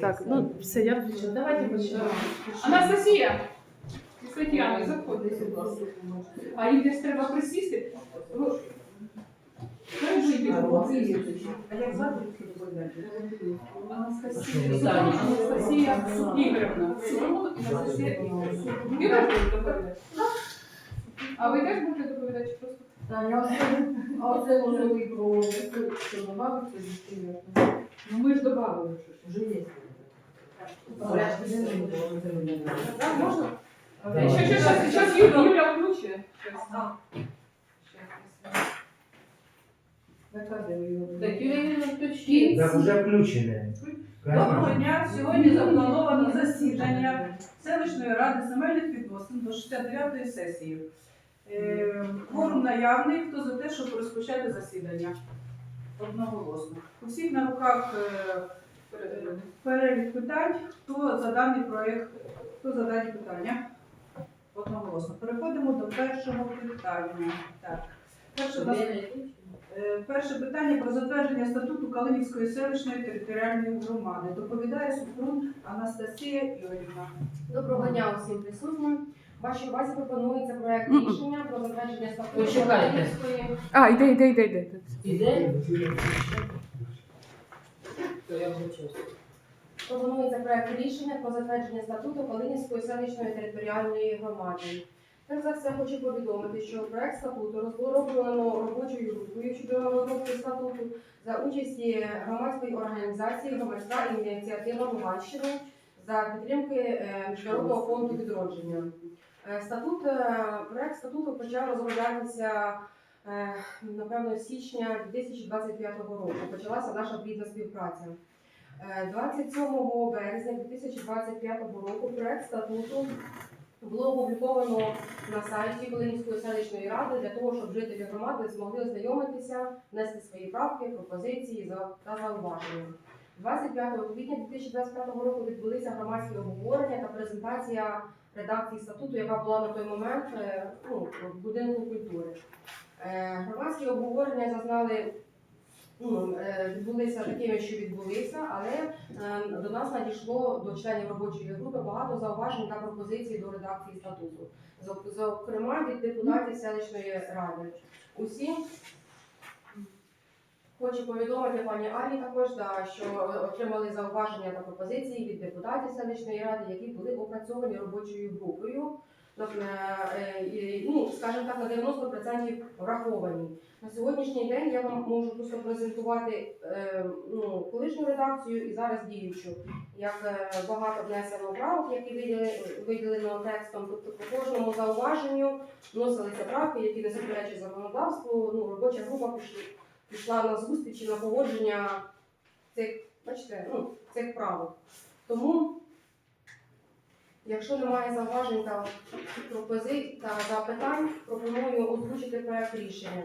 Так, ну все, я включила. Давайте почнемо. Анастасія! З Тетяною, заходьте, будь ласка. А їм десь треба присісти? Ну. А як доповідати? Анастасія Анастасія Ігорівна. Анастасія Ігорівна. Ігорівна. А ви теж будете доповідати просто? А оце вже ви про що добавити дитину. Ну ми ж додали. Вже є. Так, можна? Ще, ще, ще, зараз Юля, Юля включить. Щас. Так, Юрій Так вже включене. Доброго дня. Сьогодні заплановано засідання селищної ради земельних відносин до 69-ї сесії. Е, Кворум наявний. Хто за те, щоб розпочати засідання? Одноголосно. У всіх на руках е, перелік питань. Хто за даний проєкт, хто за дані питання? Одноголосно. Переходимо до першого питання. Так. Перше, Е, Перше питання про затвердження статуту Калинівської селищної територіальної громади. Доповідає Супрун Анастасія Юрівна. Доброго дня усім присутнім. Вашій увазі пропонується проект Мгм. рішення про затвердження статуту Почекайте. Калинівської. А, йде, йде, йде, йде. Іде? То я вчусь. Пропонується проект рішення про затвердження статуту Калинівської селищної територіальної громади. Перш за все хочу повідомити, що проект статуту розроблено робочою групою щодо розробки статуту за участі громадської організації громадська ініціатива Луганщини за підтримки е, Міжнародного фонду відродження. Е, Статут, е, проект статуту почав розроблятися е, напевно січня 2025 року. Почалася наша плідна співпраця. Е, 27 березня 2025 року проект статуту було опубліковано на сайті Волинської селищної ради для того, щоб жителі громади змогли ознайомитися, внести свої правки, пропозиції та зауваження. 25 квітня 2025 року відбулися громадські обговорення та презентація редакції статуту, яка була на той момент е, ну, в будинку культури. Е, Громадські обговорення зазнали ну, е, відбулися такими, що відбулися, але до нас надійшло до членів робочої групи багато зауважень та пропозицій до редакції статуту, зокрема від депутатів селищної ради. Усі хочу повідомити пані Алі також, да, що отримали зауваження та пропозиції від депутатів селищної ради, які були опрацьовані робочою групою. Е, ну, скажімо так, на 90% враховані. На сьогоднішній день я вам можу просто презентувати е, ну, колишню редакцію і зараз діючу. Як е, багато внесено правок, які виділено текстом, тобто по кожному зауваженню вносилися правки, які не суперечать законодавству. Ну, робоча група пішла, на зустріч і на погодження цих, бачите, ну, цих правил. Тому, якщо немає зауважень та пропозицій та запитань, пропоную озвучити проект рішення.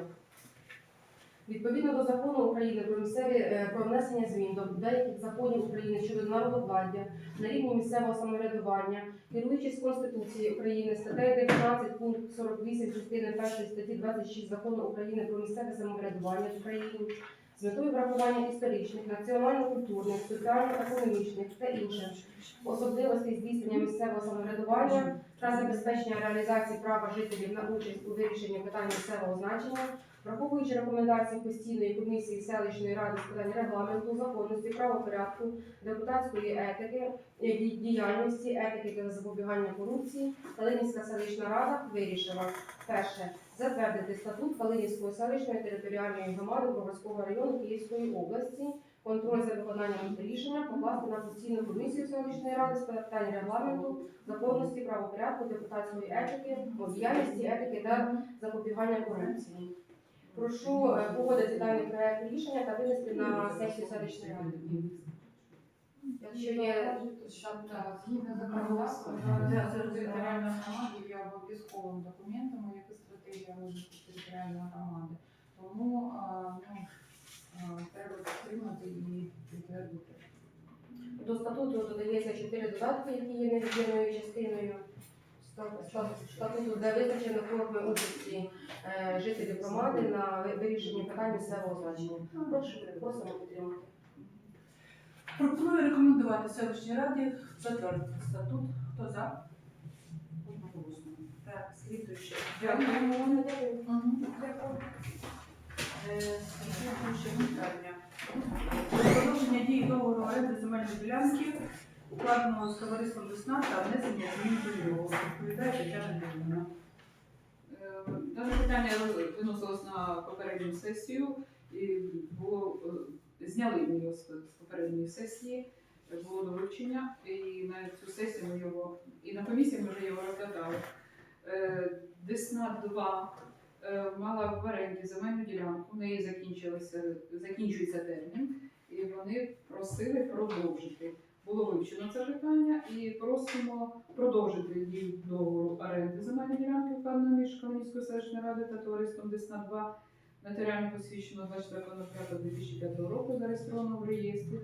Відповідно до закону України про місцеві е, про внесення змін до деяких законів України щодо народовладдя на рівні місцевого самоврядування, керуючись Конституцією України, статтею 19 пункт 48 частини 1 статті 26 закону України про місцеве самоврядування в Україні з метою врахування історичних, національно-культурних, соціально-економічних та інших особливостей здійснення місцевого самоврядування та забезпечення реалізації права жителів на участь у вирішенні питань місцевого значення Враховуючи рекомендації постійної комісії селищної ради з питань регламенту, законності, правопорядку, депутатської етики, е, діяльності, етики та запобігання корупції, Калинівська селищна рада вирішила перше затвердити статут Калинівської селищної територіальної громади Броварського району Київської області. Контроль за виконанням рішення покласти на постійну комісію селищної ради з питань регламенту, законності, правопорядку, депутатської етики, діяльності, етики та запобігання корупції. Прошу е, погодити даний проект рішення та винести на сесію селищної ради. Якщо є згідно законодавства, зараз територіальна громада є обов'язковим документом, як і стратегія розвитку територіальної громади. Тому ну, треба підтримати і підтвердити. до статуту додається чотири додатки, які є невід'ємною частиною статуту, де визначено форми участі е, жителів громади на вирішенні питань місцевого значення. Прошу, просимо підтримати. Пропоную рекомендувати селищній раді затвердити статут. Хто за? Одноголосно. Так, слідуюче. Дякуємо. Е, Слідуюче питання. Продовження дії договору оренди земельної ділянки, укладеного з товариством «Весна» та внесення змін до нього. Відповідає Тетяна Дивна. Е, Дане питання виносилось на попередню сесію і було е, зняли його з попередньої сесії, було доручення, і на цю сесію ми його і на комісії ми вже його розглядали. Е, Десна 2 е, мала в оренді земельну ділянку, в неї закінчується термін, і вони просили продовжити. Було вивчено це питання і просимо продовжити дію договору оренди земельної ділянки вкладено між Кам'янською селищною радою та товариством Десна 2 нотаріально посвідчено 24.05.2005 року, зареєстровано в реєстрі.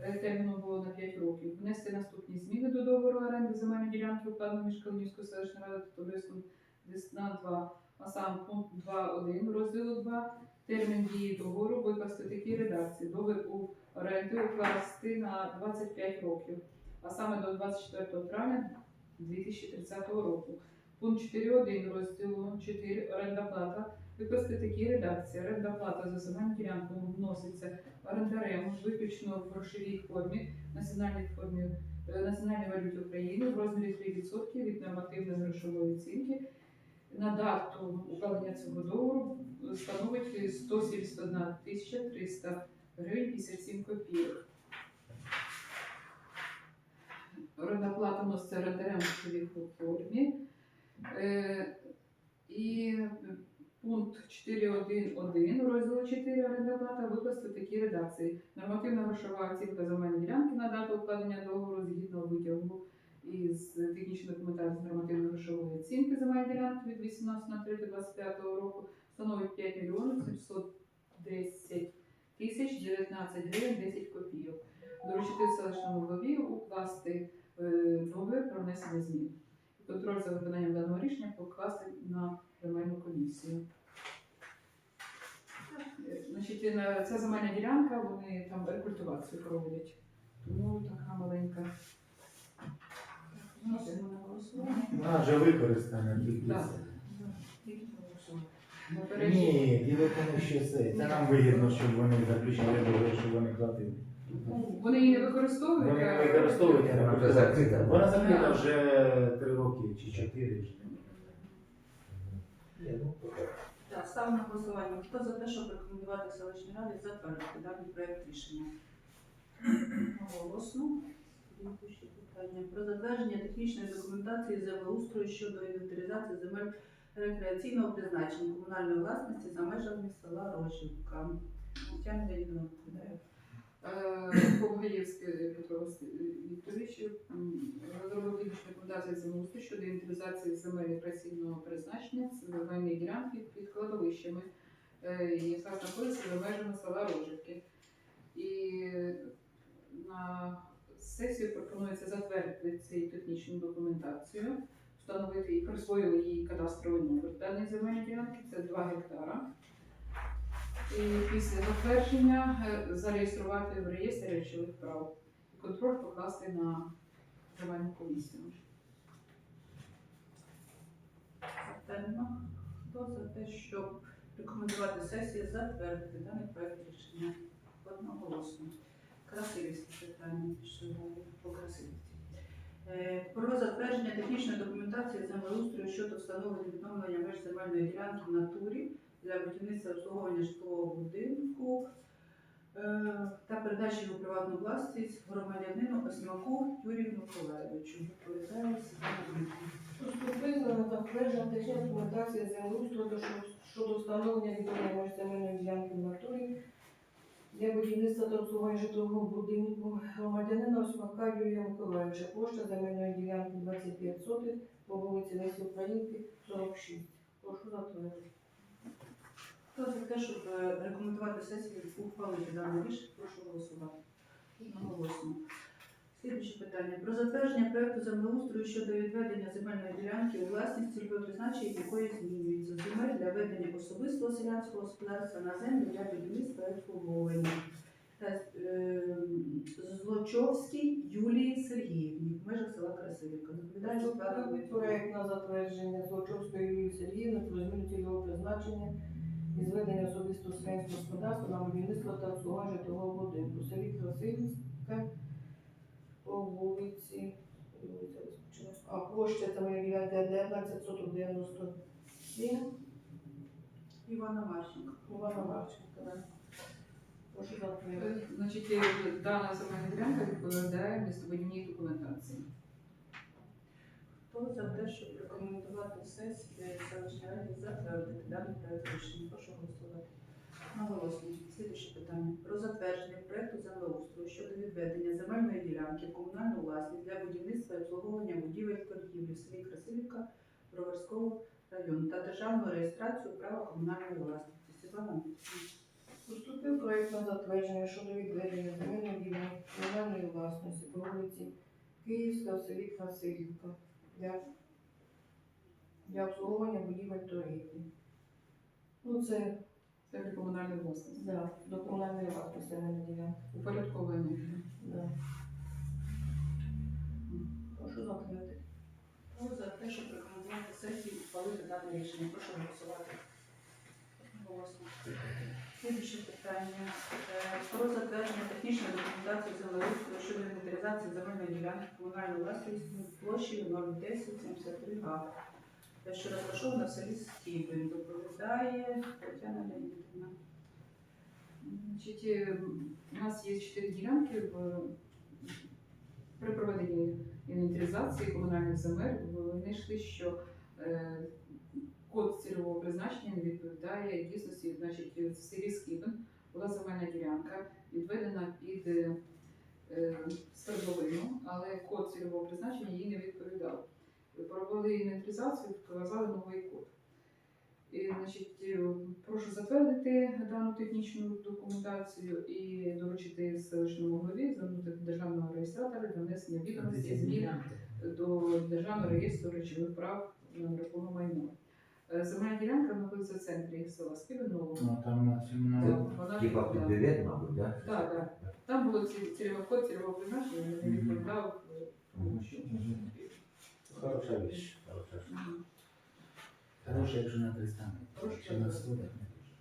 Е, Терміном було на 5 років. Внести наступні зміни до договору оренди земельної ділянки вкладено між Кам'янською селищною радою та товариством Десна 2, а сам пункт 2.1 розділу 2. Термін дії договору викласти в такій редакції. Договір у оренди укласти на 25 років, а саме до 24 травня 2030 року. Пункт 4.1 розділу 4 оренда плата викласти в такій редакції. Оренда плата за земельну ділянку вноситься орендарем виключно в грошовій формі національній формі е, національній валюті України в розмірі 3% від нормативної грошової оцінки. На дату укладення цього договору становить 171 тисяча 300 гривень 57 копійок. Плата вноситься орендарем в грошовій формі. Е, І пункт 4.1.1 розділу 4 оренда плата викласти в такій редакції. Нормативна грошова оцінка земельної ділянки на дату укладення договору згідно витягу із технічної документації нормативної грошової оцінки земельної ділянки від 18.03.25 року становить 5 мільйонів 710 тисяч 19 гривень 10 копійок. Доручити селищному голові укласти е, договір про внесення змін. Контроль за виконанням даного рішення покласти на земельну комісію. Е, Значить, на- ця земельна ділянка, вони там рекультивацію проводять. Тому така маленька. Вона вже використана тільки. Так. це. Тільки голосуємо. Попередньо. Ні, діло в тому, що це. Це нам вигідно, щоб вони заключили договір, щоб вони платили. Ну, Вони її не використовують. Вони а- не використовують, а Вона не вже закрита. Вона закрита вже три роки чи чотири. вже. Так, ставимо на голосування. Хто за те, щоб рекомендувати селищній раді затвердити даний проект рішення? Голосно. Слідуюче питання. Про затвердження технічної документації землеустрою щодо інвентаризації земель рекреаційного призначення комунальної власності за межами села Рожівка. Тетяна Леонідовна відповідає. Е, Петро Вікторович розробив технічну рекомендацію землеустрою щодо інвентаризації земель рекреаційного призначення земельної ділянки під кладовищами, е, яка знаходиться за межами села Рожівки. І на сесію пропонується затвердити цю технічну документацію, встановити і присвоїли їй кадастровий номер даної земельної ділянки, це 2 гектара. І після затвердження е, зареєструвати в реєстрі речових прав. Контроль покласти на земельну комісію. Питання. Хто за те, щоб рекомендувати сесії затвердити даний проект рішення? Одноголосно. Красивівське питання пішли по Красивівці. Е, Про затвердження технічної документації землеустрою щодо встановлення відновлення меж земельної ділянки в натурі для будівництва обслуговування житлового будинку е, та передачі його приватну власність громадянину Осьмаку Юрію Миколаєвичу. Поступила затверджена технічна документація землеустрою щодо встановлення відновлення меж земельної ділянки в натурі для будівництва та обслуговування житлового будинку громадянина Осьмака Юрія Миколаївича. Площа земельної ділянки 25 сотих по вулиці Лесі Українки, 46. Прошу затвердити. Хто за те, щоб е, рекомендувати сесію ухвалити дане рішення, прошу голосувати. Наголосно. Слідуюче питання. Про затвердження проекту землеустрою щодо відведення земельної ділянки у власність цільове призначення якої змінюється земель для ведення особистого селянського господарства на землю для будівництва і обслуговування. е, Злочовській Юлії Сергіївні в межах села Красилівка. Доповідає проект на затвердження Злочовської Юлії Сергіївни про зміну цільового призначення і зведення особистого селянського господарства на будівництво та обслуговування житлового будинку. Селі Красилівська по вулиці, а площа там ділянка 19 соток 97 Івана Марченко. Івана Марченка. Прошу затвердити. Е, Значить, е, дана земельна ділянка відповідає містобудівній документації. Хто за те, щоб рекомендувати сесії селищної ради затвердити даний проект рішення? Прошу голосувати. Наголосно. Слідуюче питання. Про затвердження проекту землеустрою щодо відведення земельної ділянки комунальну власність для будівництва і обслуговування будівель торгівлі в селі Красилівка Броварського району та державну реєстрацію права комунальної власності. Світлана Поступив проект на затвердження щодо відведення земельної ділянки комунальної власності по вулиці Київська в селі Красилівка для, для обслуговування будівель торгівлі. Ну, це Це для комунальної власності. да, до комунальної власності земельна ділянка. Упорядковані. Да. Прошу затвердити. Хто за те, щоб рекомендувати сесії ухвалити дане рішення? Прошу голосувати. Голосно. Слідуюче питання. Е, Про затвердження технічної документації землеустрою щодо інвентаризації земельної ділянки комунальної власності площею 01073 га, те, що розташована в селі Стібень. Доповідає Тетяна Леонідівна. Значить, е, у нас є чотири ділянки в при проведенні інвентаризації комунальних земель винайшли, що е, код цільового призначення не відповідає дійсності. Значить, в селі Скібен була земельна ділянка, відведена під е, свердловину, але код цільового призначення їй не відповідав. Провели інвентаризацію, вказали новий код. І, значить, е, прошу затвердити дану технічну документацію і доручити селищному голові звернути до державного реєстратора для внесення відомості змін до державного реєстру речових прав на нерухоме майно. Е, Земельна ділянка знаходиться в центрі села Співеново. Ну, там на Вона Типа під мабуть, да? Так, так. Там було ці- цільовий код цільового призначення, не відповідав. Е. Хороша вещь, хороша. Мгм. Хороша, якщо на 300 метрів. Хороша, Якщо на 100, так не дуже.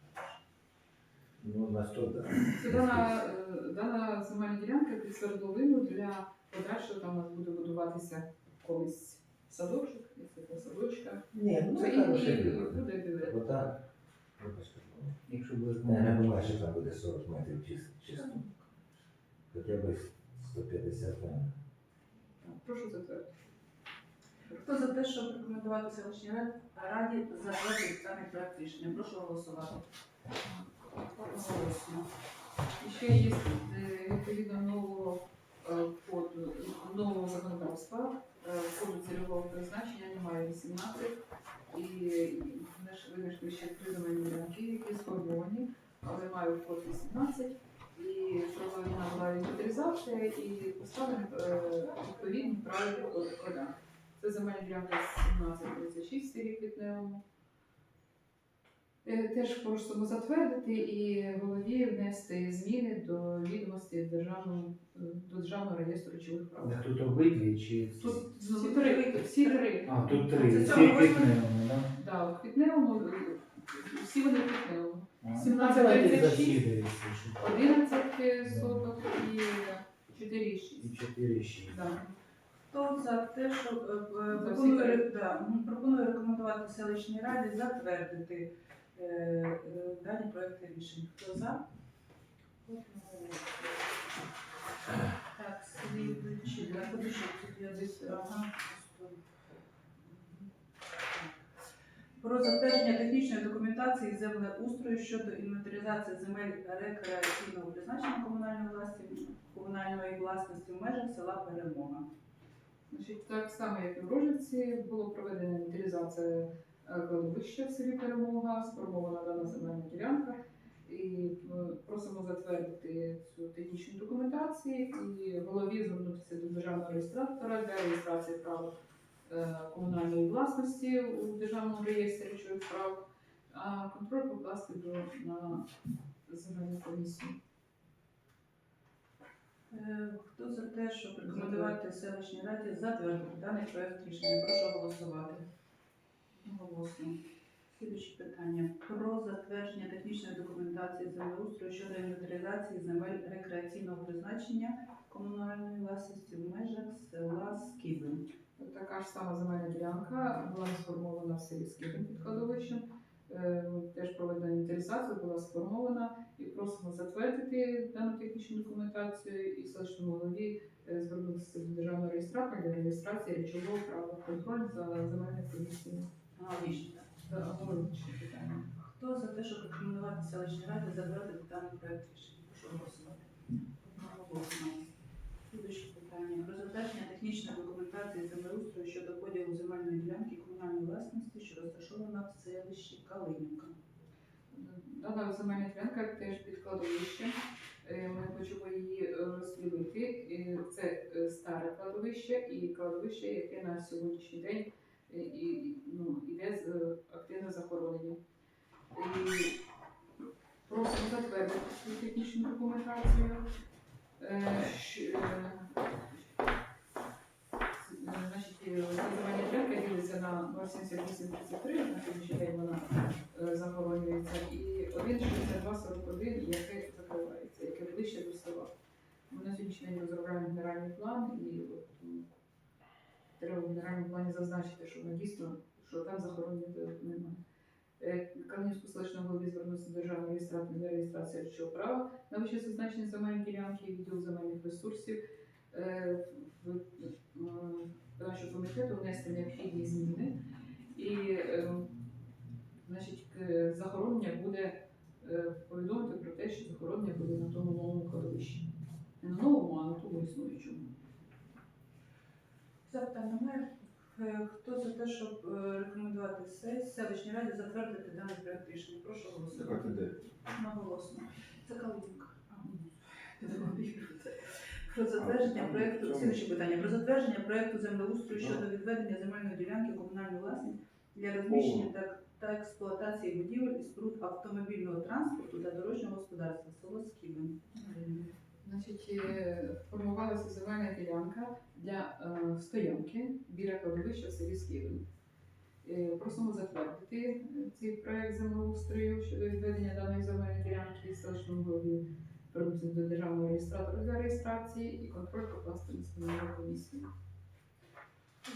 Ну, на 100, да. Це дана, е, дана земельна ділянка під свердловину для подальшого там у нас буде будуватися колись садочок, якщо садочка. Ні, ну Ну, це і, хороше і бювет. буде вибачте, ну, Якщо буде я не думаю, що там буде 40 метрів чис- чисто. Хоча б 150 там. Так, Прошу затвердити. Хто за те, щоб рекомендувати селищній рад- раді затвердити даний проект рішення? Прошу голосувати. Голосно. І ще є е, відповідно нового е, коду, нового законодавства, е, коду цільового призначення немає 18, і винайшли ще три земельні які сформовані, але мають код 18, і проведена була інвентаризація і поставлені відповідні правильні кода. Це земельна ділянка 1736 в селі Квітневому. Е, Теж просимо затвердити і голові внести зміни до відомості державного е, до державного реєстру речових прав. Тут обидві чи Тут Всі всі три. всі три. А, тут Це три. Всі восьми? квітневому, да? Да, в Квітневому, всі вони в Квітневому. А, 17, ну, давайте 36. засідаємо, що 11 соток і 4,6. І 4 6. Да. Хто за те, що е, пропоную, да, пропоную рекомендувати селищній раді затвердити е, е, дані проекти рішень. Хто за? Так, слідуючи, я подивлюся, тут я десь, ага. Про затвердження технічної документації землеустрою щодо інвентаризації земель рекреаційного призначення комунальної власності, комунальної власності в межах села Перемога. Значить, так само, як і в Рожиці, було проведена інвентаризація е, кладовища в селі Перемога, сформована дана земельна ділянка. І е, просимо затвердити цю технічну документацію і голові звернутися до державного реєстратора для реєстрації права е, комунальної власності у державному реєстрі прав, а контроль покласти до на земельну комісію. Е, Хто за те, щоб рекомендувати селищній раді затвердити даний проект рішення? Прошу голосувати. Голосно. Слідуюче питання про затвердження технічної документації землеустрою щодо інвентаризації земель рекреаційного призначення комунальної власності в межах села Скібин. Така ж сама земельна ділянка була сформована в селі Скибин під кладовищем. Е, Теж проведена інвентаризація була сформована і просимо затвердити дану технічну документацію і селищному голові е, звернутися до державного реєстратора для реєстрації речового права контроль за комісією. Аналогічно. аналогічне питання. Хто за те, щоб рекомендувати селищній раді затвердити даний проект рішення? Прошу голосувати. Слідуюче питання про затвердження технічної документації землеустрою щодо поділу земельної ділянки комунальної власності, що розташована в селищі Калинівка. Дана земельна ділянка теж під кладовищем. Е, Ми хочемо її е, розділити. Е, Це старе кладовище і кладовище, яке на сьогоднішній день і, ну, іде з активне захоронення. Просимо затвердити технічну документацію. 7833, на сьогоднішній день вона заборонюється, і 16241, яке закривається, яке ближче до села. Ми на сьогоднішній день розробляємо генеральний план і треба в генеральному плані зазначити, що ми дійсно що там захоронити немає. Кам'янську селищну голові звернувся державний реєстратор для реєстрації речового права на вище зазначені земельні ділянки і відділ земельних ресурсів нашого комітету внести необхідні зміни і е, Значить, захоронення буде е, повідомити про те, що захоронення буде на тому новому кладовищі. Не на новому, а на тому існуючому. Запитань немає. Е, Хто за те, щоб е, рекомендувати селищній раді затвердити даний проект рішення? Прошу голосувати. Наголосно. Це Калинівка. Про затвердження проекту слідуюче питання. Про затвердження проекту землеустрою щодо відведення земельної ділянки комунальної власність для розміщення та, та експлуатації будівель і споруд автомобільного транспорту та дорожнього господарства село Скібин. Значить, е, формувалася земельна ділянка для е, стоянки біля кладовища в селі Скибин. Е, Просимо затвердити е, цей проект землеустрою щодо відведення даної земельної ділянки селищному голові звернутися до державного реєстратора для реєстрації і контроль покласти на спільну комісію.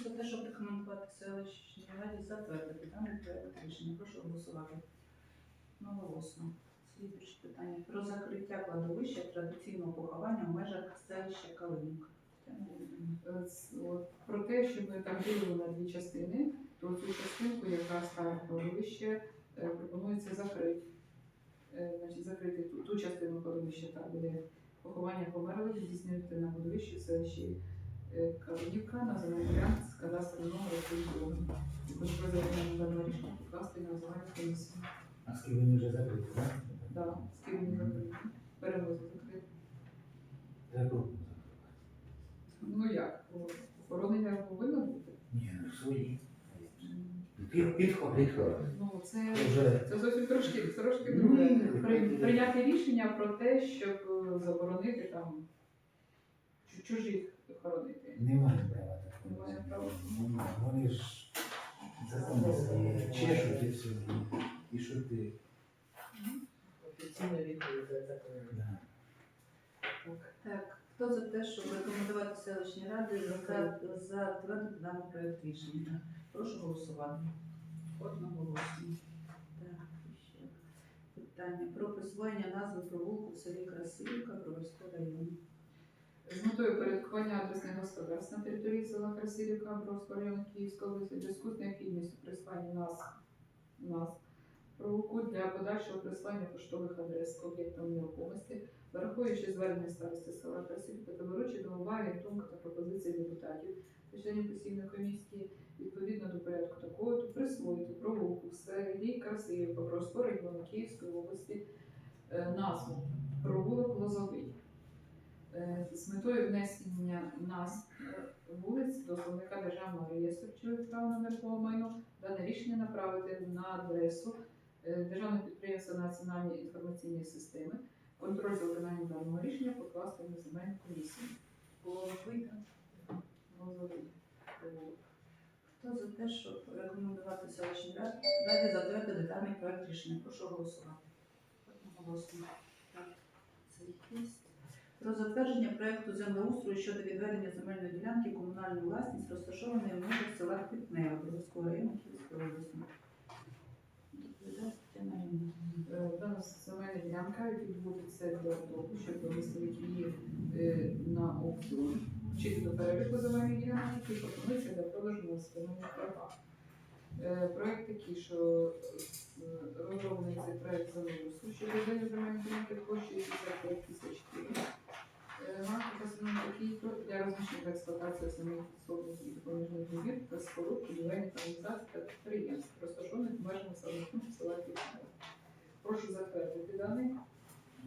За те, щоб рекомендувати селищній раді затвердити даний проект рішення. Прошу голосувати. Наголосно. Слідуюче питання про закриття кладовища традиційного поховання в межах селища Калинівка. Е, Про те, що ми так ділили на дві частини, то цю частинку, яка старе кладовище, е, пропонується закрити. Е, Значить, закрити ту, ту частину кладовища, та де поховання померлих здійснювати на кладовищі селищі е, Калинівка на земельній з кадастром номер телефону. І буде проведення даного рішення покласти на загальну комісію. А скільки вони вже закриті, так? Да, скільки вони не закрити. Перевозити закрити. Закрутно. Ну як, охоронення повинно бути. Ні, ну свої. Підход, підход. Ну, це Це вже Це зовсім трошки, трошки Ну, друге. При, прийняти рішення про те, щоб е, заборонити там чу- чужих хоронити. немає права такого. Немає права. Вони ж закони свої чешуть і все. І що ти? Офіційна відповідь за це. Да. Так, хто за те, щоб рекомендувати селищній раді за- затвердити даний проект рішення? Прошу голосувати. Одноголосно. Так, ще питання про присвоєння назви провулку в селі Красилівка Броварського району. З метою порядкування адресних господарств на території села Красилівка Бровського району Київської області зв'язку з необхідністю присвоєння нас, нас провоку для подальшого присвоєння поштових адрес об'єктам нерухомості, враховуючи звернення старости села Красилівка та беручи до уваги думки та пропозиції депутатів та членів постійної комісії відповідно до порядку такого, то присвоїти провулку в селі Красилівка Бровського району Київської області е, назву провулок Лозовий. Е, з метою внесення нас е, вулиць до словника Державного реєстру прав на нерухоме майно дане рішення направити на адресу Державного підприємства Національні інформаційні системи, Контроль за виконанням даного рішення покласти на земельну комісію. Було вийде. Хто за те, щоб рекомендувати селищній раді затвердити детальний проект рішення? Прошу голосувати. Про затвердження проекту землеустрою щодо відведення земельної ділянки в комунальну власність, розташованої в межах села Квітнева Бровського району Київської області. Е, Дана земельна ділянка відбудеться для того, щоб виставити її е, на аукціон, чи до переліку земельних ділянок, які пропонуються для на земельних правах. Е, Проект такий, що е, розроблений цей проект землеустрою щодо ведення земельної ділянки площею 55 тисяч гривень. Показаний такий для розміщення та експлуатації основних підсобних і допоміжних будівель та споруд будівельних організацій та підприємств, розташованих в межах населених пунктів села Квітнева. Прошу затвердити даний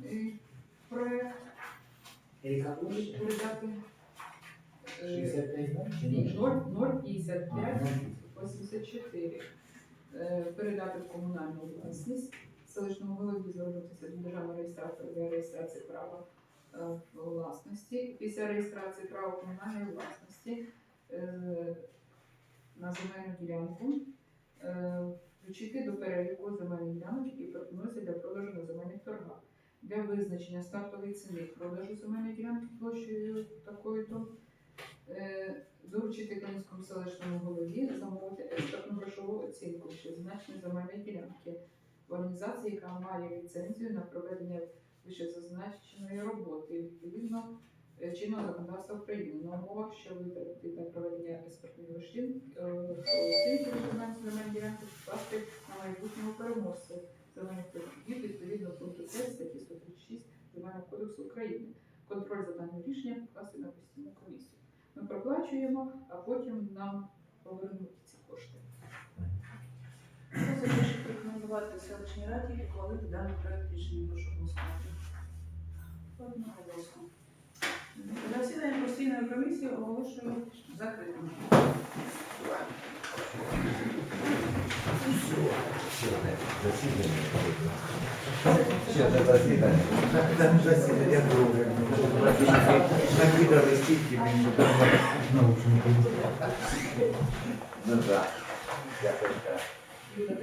е, проект передати е, 65, да? Чи ні, ні? 0,55 А, ну, 84. Е, Передати в комунальну власність селищному голові звернутися до державного реєстратора для реєстрації права е, власності. Після реєстрації права комунальної власності е, на земельну ділянку включити до переліку земельних ділянок, які пропонуються для продажу на земельних торгах. Для визначення стартової ціни продажу земельної ділянки площею такою-то е, доручити Кам'янському селищному голові замовити експертну грошову оцінку що значення земельної ділянки в організації, яка має ліцензію на проведення вищезазначеної роботи відповідно е, чинного законодавства України на умовах, що витратити для проведення експертної грошин е, оцінки виконання земельної ділянки скласти на майбутнього переможця земельних торгів відповідно пункту 3 статті 136 Земельного кодексу України. Контроль за даним рішенням покласти на постійну комісію. Ми проплачуємо, а потім нам повернуть ці кошти. Хто за рекомендувати селищній раді ухвалити даний проект рішення? Прошу голосувати. Одноголосно. Засідання постійної комісії оголошую закритим. Засідання. Все, до засідання. Так, Там засідання друге. Накидали стільки, мені. Ну так. Дякую.